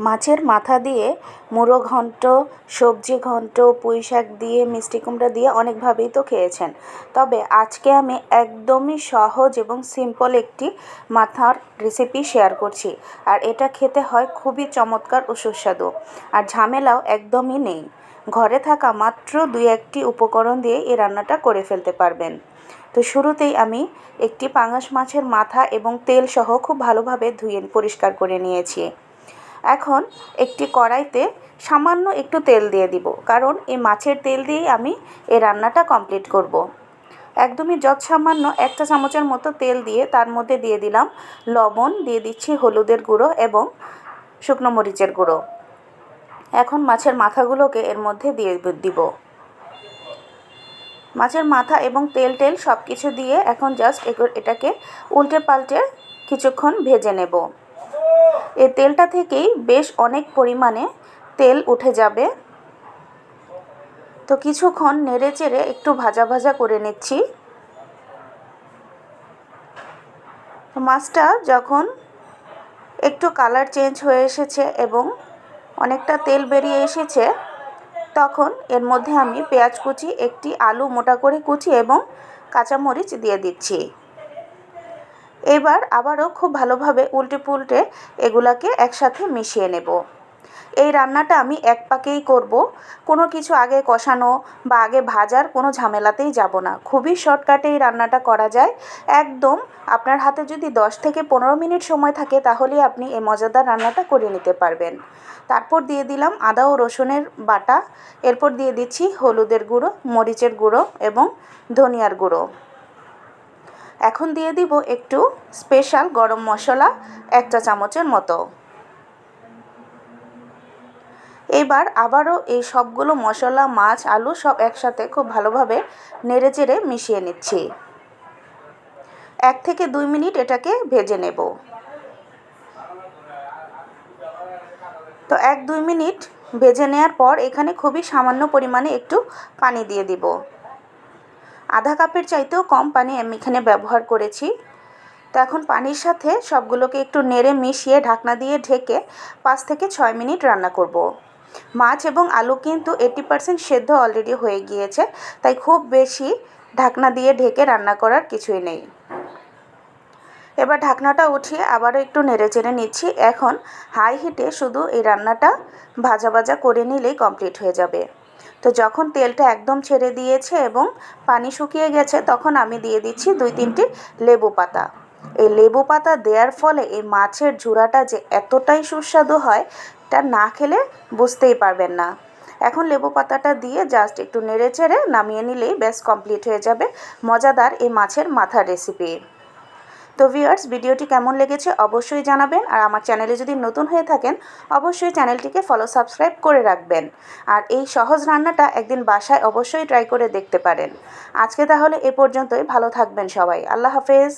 মাছের মাথা দিয়ে মুড়ো ঘন্ট, সবজি ঘন্ট পুঁই শাক দিয়ে, মিষ্টি কুমড়া দিয়ে অনেকভাবেই তো খেয়েছেন। তবে আজকে আমি একদমই সহজ এবং সিম্পল একটি মাথার রেসিপি শেয়ার করছি। আর এটা খেতে হয় খুবই চমৎকার ও সুস্বাদু। আর ঝামেলাও একদমই নেই। ঘরে থাকা মাত্র দুই একটি উপকরণ দিয়ে এই রান্নাটা করে ফেলতে পারবেন। তো শুরুতেই আমি একটি পাঙাশ মাছের মাথা এবং তেল সহ খুব ভালোভাবে ধুয়ে পরিষ্কার করে নিয়েছি। এখন একটি কড়াইতে সামান্য একটু তেল দিয়ে দিব, কারণ এই মাছের তেল দিয়েই আমি এই রান্নাটা কমপ্লিট করব। একদমই যত সামান্য একটা চামচের মতো তেল দিয়ে তার মধ্যে দিয়ে দিলাম লবণ, দিয়ে দিচ্ছি হলুদের গুঁড়ো এবং শুকনো মরিচের গুঁড়ো। এখন মাছের মাথাগুলোকে এর মধ্যে দিয়ে দিব। মাছের মাথা এবং তেল টেল সব কিছু দিয়ে এখন জাস্ট এটাকে উল্টে পাল্টে কিছুক্ষণ ভেজে নেব। এই তেলটা থেকেই বেশ অনেক পরিমাণে তেল উঠে যাবে। তো কিছুক্ষণ নেড়ে চেড়ে একটু ভাজা ভাজা করে নিচ্ছি। মাছটা যখন একটু কালার চেঞ্জ হয়ে এসেছে এবং অনেকটা তেল বেরিয়ে এসেছে, তখন এর মধ্যে আমি পেঁয়াজ কুচি, একটি আলু মোটা করে কুচি এবং কাঁচামরিচ দিয়ে দিচ্ছি। এবার আবারও খুব ভালোভাবে উল্টে পুল্টে এগুলাকে একসাথে মিশিয়ে নেব। এই রান্নাটা আমি এক পাকেই করব। কোনো কিছু আগে কষানো বা আগে ভাজার কোনো ঝামেলাতেই যাব না। খুবই শর্টকাটে এই রান্নাটা করা যায়। একদম আপনার হাতে যদি দশ থেকে পনেরো মিনিট সময় থাকে তাহলেই আপনি এই মজাদার রান্নাটা করে নিতে পারবেন। তারপর দিয়ে দিলাম আদা ও রসুনের বাটা। এরপর দিয়ে দিচ্ছি হলুদের গুঁড়ো, মরিচের গুঁড়ো এবং ধনিয়ার গুঁড়ো। এখন দিয়ে দিব একটু স্পেশাল গরম মশলা একটা চামচের মতো। এবার আবারও এই সবগুলো মশলা, মাছ, আলু সব একসাথে খুব ভালোভাবে নেড়ে চেড়ে মিশিয়ে নিচ্ছি। এক থেকে দুই মিনিট এটাকে ভেজে নেব। তো এক দুই মিনিট ভেজে নেওয়ার পর এখানে খুবই সামান্য পরিমাণে একটু পানি দিয়ে দিব। আধা কাপের চাইতেও কম পানি আমি এখানে ব্যবহার করেছি। তো এখন পানির সাথে সবগুলোকে একটু নেড়ে মিশিয়ে ঢাকনা দিয়ে ঢেকে পাঁচ থেকে ছয় মিনিট রান্না করব। মাছ এবং আলু কিন্তু এইটি পারসেন্ট সেদ্ধ অলরেডি হয়ে গিয়েছে, তাই খুব বেশি ঢাকনা দিয়ে ঢেকে রান্না করার কিছুই নেই। এবার ঢাকনাটা উঠিয়ে আবারও একটু নেড়ে চেড়ে নিচ্ছি। এখন হাই হিটে শুধু এই রান্নাটা ভাজা ভাজা করে নিলেই কমপ্লিট হয়ে যাবে। তো যখন তেলটা একদম ছেড়ে দিয়েছে এবং পানি শুকিয়ে গেছে, তখন আমি দিয়ে দিচ্ছি দুই তিনটি লেবু পাতা। এই লেবু পাতা দেওয়ার ফলে এই মাছের ঝুড়াটা যে এতটাই সুস্বাদু হয়, তা না খেলে বুঝতেই পারবেন না। এখন লেবু পাতাটা দিয়ে জাস্ট একটু নেড়ে চেড়ে নামিয়ে নিলেই ব্যাস কমপ্লিট হয়ে যাবে। মজাদার এই মাছের মাথার রেসিপি তো ভিউয়ার্স ভিডিওটি কেমন লেগেছে অবশ্যই জানাবেন। আর আমার চ্যানেলে যদি নতুন হয়ে থাকেন, অবশ্যই চ্যানেলটিকে ফলো সাবস্ক্রাইব করে রাখবেন। আর এই সহজ রান্নাটা একদিন বাসায় অবশ্যই ট্রাই করে দেখতে পারেন। আজকে তাহলে এ পর্যন্তই। ভালো থাকবেন সবাই। আল্লাহ হাফেজ।